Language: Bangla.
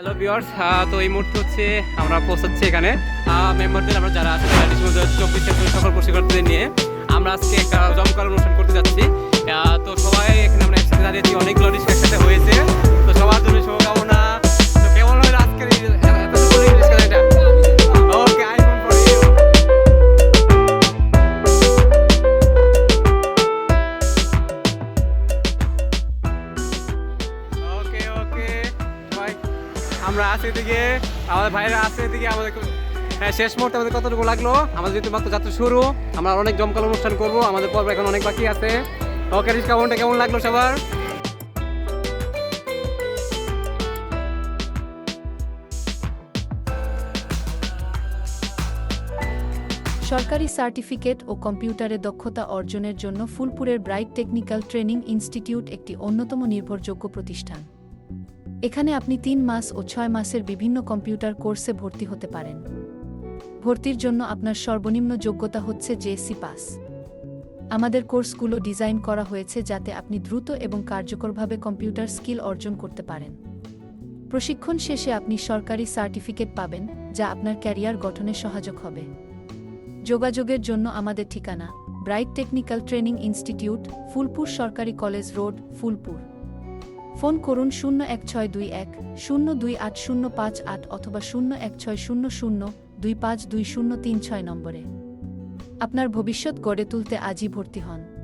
হ্যালো ভিউয়ার্স তো এই মুহূর্তে হচ্ছে আমরা পৌঁছাচ্ছি এখানে। মেম্বারদের আমরা যারা আছে চব্বিশ এপ্রিল সকল প্রশিক্ষণদের নিয়ে। আমরা আজকে একটা জমকার অনুষ্ঠান করতে যাচ্ছি। তো সবাই এখানে আমরা একসাথে দাঁড়িয়েছি অনেকগুলো রিস্ক একসাথে হয়েছে। তো সবার জন্য শুভকামনা। এই আমরা আছি এদিকে, আমাদের ভাইরা আছে এদিকে আমাদের হ্যাঁ শেষ মুহূর্তে আমাদের কতটুকু লাগল? আমাদের যেহেতু মাত্র যাত্রা শুরু, আমরা অনেক জমকাল অনুষ্ঠান করব, আমাদের পর্ব এখন অনেক বাকি আছে। ওকে কেমনটা কেমন লাগল সবার? সরকারি সার্টিফিকেট ও কম্পিউটারে দক্ষতা অর্জনের জন্য ফুলপুরের ব্রাইট টেকনিক্যাল ট্রেনিং ইনস্টিটিউট একটি অন্যতম নির্ভরযোগ্য প্রতিষ্ঠান। এখানে আপনি তিন মাস ও ছয় মাসের বিভিন্ন কম্পিউটার কোর্সে ভর্তি হতে পারেন। ভর্তির জন্য আপনার সর্বনিম্ন যোগ্যতা হচ্ছে জেএসসি পাস। আমাদের কোর্সগুলো ডিজাইন করা হয়েছে যাতে আপনি দ্রুত এবং কার্যকরভাবে কম্পিউটার স্কিল অর্জন করতে পারেন। প্রশিক্ষণ শেষে আপনি সরকারি সার্টিফিকেট পাবেন, যা আপনার ক্যারিয়ার গঠনে সহায়ক হবে। যোগাযোগের জন্য আমাদের ঠিকানা, Bright Technical Training Institute, Phulpur সরকারি কলেজ রোড, ফুলপুর। ফোন করুন শূন্য এক ছয় দুই এক, শূন্য দুই আট শূন্য পাঁচ আট অথবা শূন্য এক ছয় শূন্য শূন্য দুই পাঁচ দুই শূন্য তিন ছয় নম্বরে। আপনার ভবিষ্যৎ গড়ে তুলতে আজই ভর্তি হন।